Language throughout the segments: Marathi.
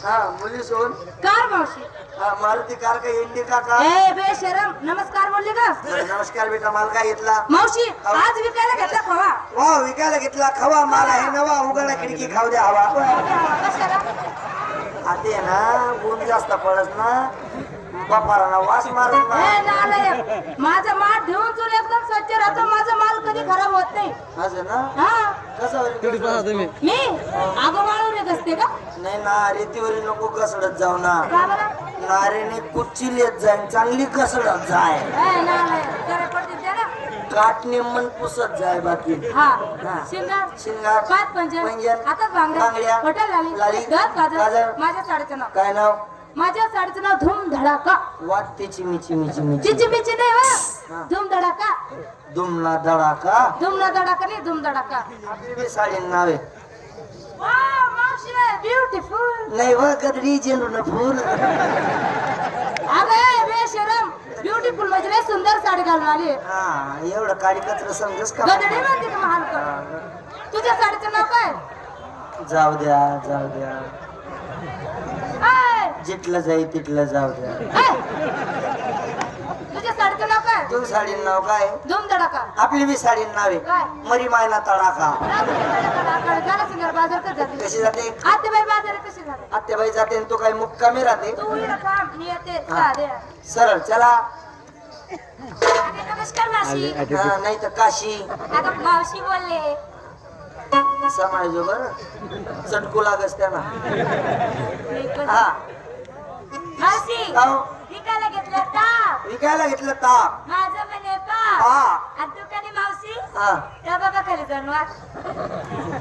हा मुली सोन कार मावशी. हा, मारुती कार का इंडिका का? ए बेशरम नमस्कार बोलले का? नमस्कार बेटा माल काय घेतला? मावशी आज विकायला घेतला खवा. वा विकायला घेतला खवा माल आहे नवा उघडा खिडकी खाऊ द्या हवा. कशाला? आते ना ऊन जास्त पडत ना वास नालायक. माझा माल ठेवून चूल एकदम स्वच्छ राहतो माझा माल कधी खराब होत नाही. असं ना? हा? मी? आगो वाळून येत असते का? नाही ना रेतीवरील नको कसडत जाऊ ना. का बरं? नारेने कुच्ची जाईन चांगली कसडत जाय. ए, नालायक. जरा पडते ते ना. काटणे मन पुसत जाय बाकी. हा. हा. शिंगार शिंगार पाच हातात बांगड्या? बांगड्या, हॉटेल लाली. काजळ माझ्या साडीचं नाव. काय नाव? माझ्या साडीचं नाव धूम धडाका वाटते चिमी चिमी चिमी चिची मिची नाही हा. वा धूम धडाका दुमला दडाका धूम ना धडाका नाही धूम धडाका आपली बी साडी नावे ब्युटिफुल नाही व गदरी झेंडून फुल. अरे बेशरम ब्युटिफुल म्हणजे लय सुंदर साडी घालून आली. हा एवढं काडी कचरा समजस का? गदडी म्हणते तुझ्या साडीचं नाव काय? जाऊ द्या जाऊ द्या. जिथलं जाई तिथलं जाऊ द्या. तुझ्या नाव काय? तू साडी नाव काय? धूम धडाका आपली बी साडी नावे काय? मरी मायना तडाका झाला सिंगर बाजार कधी जाते? कशी जाते? आतेबाई बाजार कशी जाते आत्याबाई जाते आणि तू काय मुक्कामी राहते. तू इकडं थांब मी येते. साधे. सरळ चला. अरे, नमस्कार मावशी. हा, नाही तर काशी. आता मावशी बोलले. समाजो बर. चटकू लागस त्यांना मी पण- हा. मावशी अहो, विकायला घेतलं ताप विकायला घेतलं ताप माझं म्हणे पाप हा. आणि तू कधी मावशी? हा. त्या बाबा खाली जाऊन वाच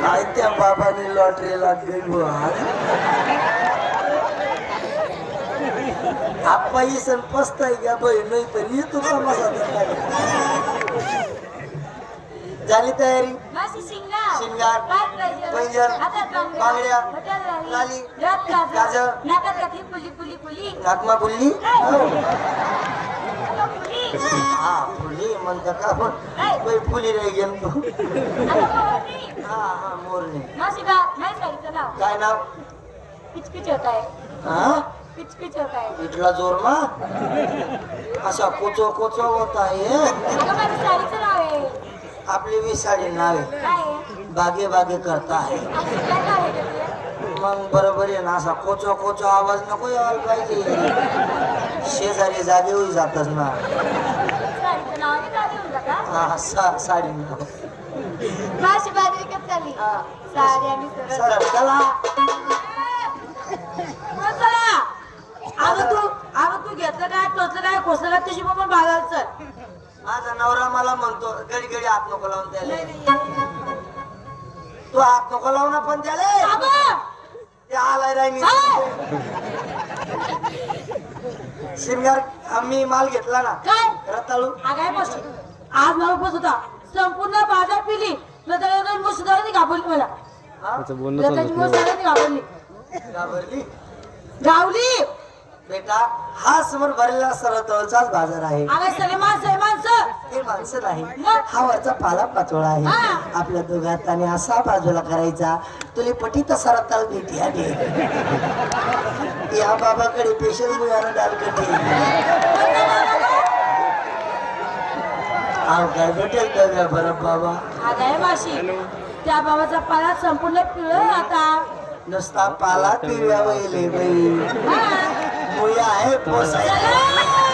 काय त्या बाबाने लॉटरीला गई आप्पाही सण पसताय घ्या बाई नाही तर येतो तमाशा दिसायला. झाली तयारी? शिंगार पैंजण, बांगड्या, लाली, बोलली फुली हा फुली म्हणता का पण फुली नाही गेल तू. हा हा मोरणी काय नाव? पिचपिच होत आहे हा? पिचपिच होत आहे इथला जोर मा असा कोचो कोचो होत आहे. आपली वीस साडी नावे. आहे बागे बागे करता त्याचं? मग बरोबर आहे ना असा कोचो कोचो आवाज नको यायला पाहिजे. शेजारी जागे होई जातच ना. हा सा साडी बाजरी हा. आणि सरळ. सरळ चला. चला. अगं तू अगं तू घेतलं काय टोचलं काय कोसलं काय तुझी पण बाजारात चल. माझा नवरा मला म्हणतो घडी घडी नको लावून त्याला. तू हात नको लावून पण त्याला. ते आलाय राहिनी शिमगार आम्ही माल घेतला ना. काय? रताळू. बस आज मला उपवास होता. संपूर्ण बाजार पिली. मुसदारांनी घाबरली मला. हा? मुसदारांनी घाबरली. घाबरली? गावली. बेटा हा समोर भरलेला सरतळचाच बाजार आहे. सगळे माणसं आहे माणसं. हे माणसं नाही? हा वरचा पाला पाचोळा आहे. आपल्या दोघात आणि असा बाजूला करायचा तुला पटीत सरताळ भेटी आली. या बाबाकडे पेशल मुलाला डाल कधी अहो काय भेटेल बरं बाबा? माशी त्या बाबाचा पाला संपूर्ण पिळ आता. नुसता पाला पिवळ्या वहिले बाई. हा. आहे पोसायला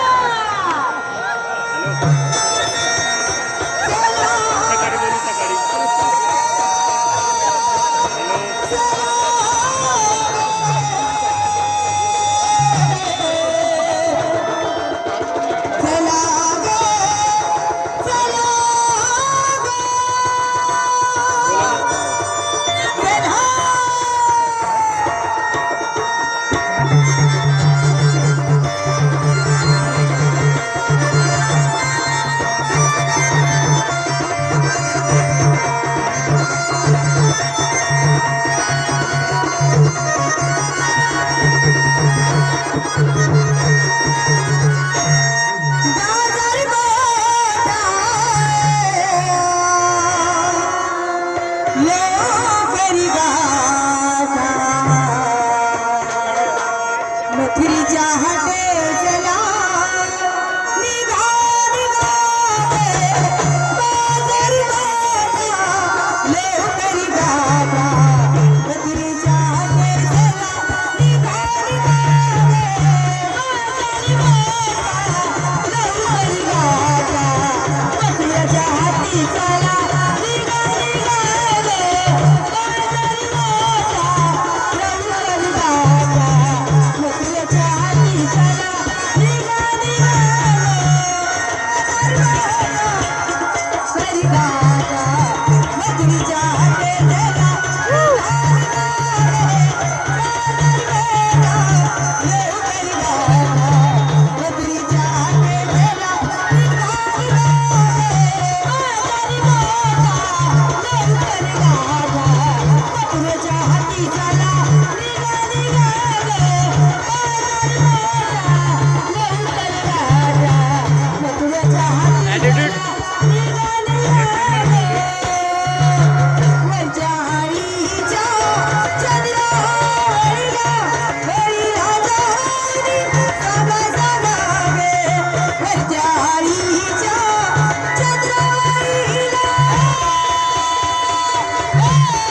Oh!